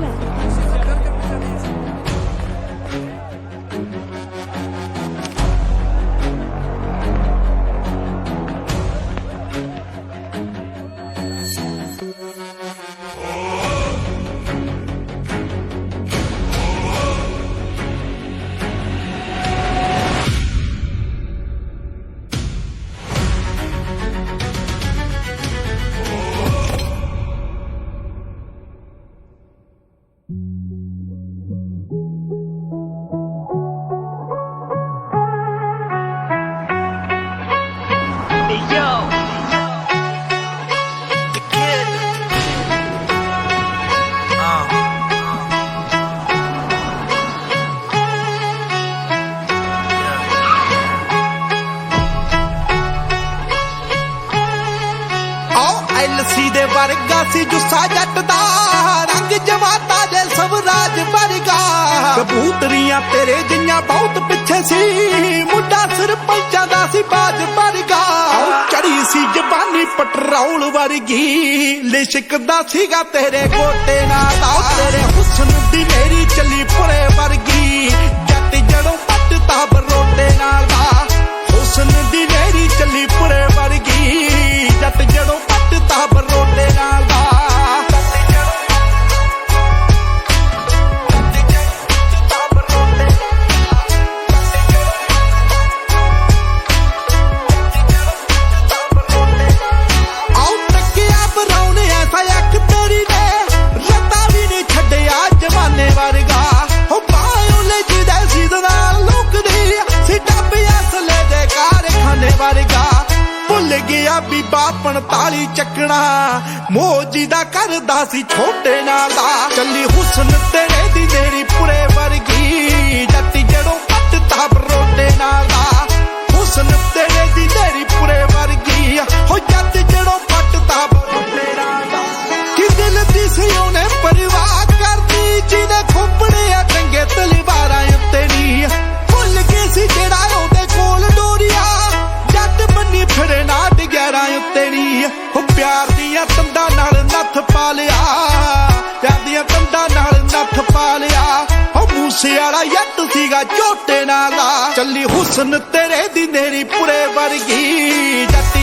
semana. ਲੱਸੀ ਦੇ ਵਰਗਾ ਸੀ ਜੁੱਸਾ ਜੱਟ ਦਾ, ਰੰਗ ਜਮਾਤਾ ਦੇ ਸਵਰਾਜ ਵਰਗਾ। ਕਬੂਤਰੀਆਂ ਤੇਰੇ ਜਿੰਨਾ ਬਹੁਤ ਪਿੱਛੇ ਸੀ, ਮੁੰਡਾ ਸਿਰ ਪੰਚਾਂ ਦਾ ਸੀ ਬਾਜ ਵਰਗਾ। ਸੀ ਜਵਾਨੀ ਪਟਰੋਲ ਵਰਗੀ। ਲਿਸ਼ਕਦਾ ਸੀਗਾ ਤੇਰੇ ਕੋਟੇ ਨਾਲ ਵਰਗਾ। ਭੁੱਲ ਗਿਆ ਬੀਬਾ 45 ਚੱਕਣਾ। ਮੋਜੀ ਦਾ ਕਰਦਾ ਸੀ ਛੋਟੇ ਨਾਲ ਦਾ। ਚੱਲੀ ਹੁਸਨ ਤੇਰੇ ਦੀ ਮੇਰੀ ਪੂਰੇ ਵਰਗੀ। ਨੀਗਾ ਝੋਟੇ ਨਾਲ ਚੱਲੀ ਹੁਸਨ ਤੇਰੇ ਦੀ ਨੇਰੀ ਪੁਰੇ ਵਰਗੀ। ਜੱਟ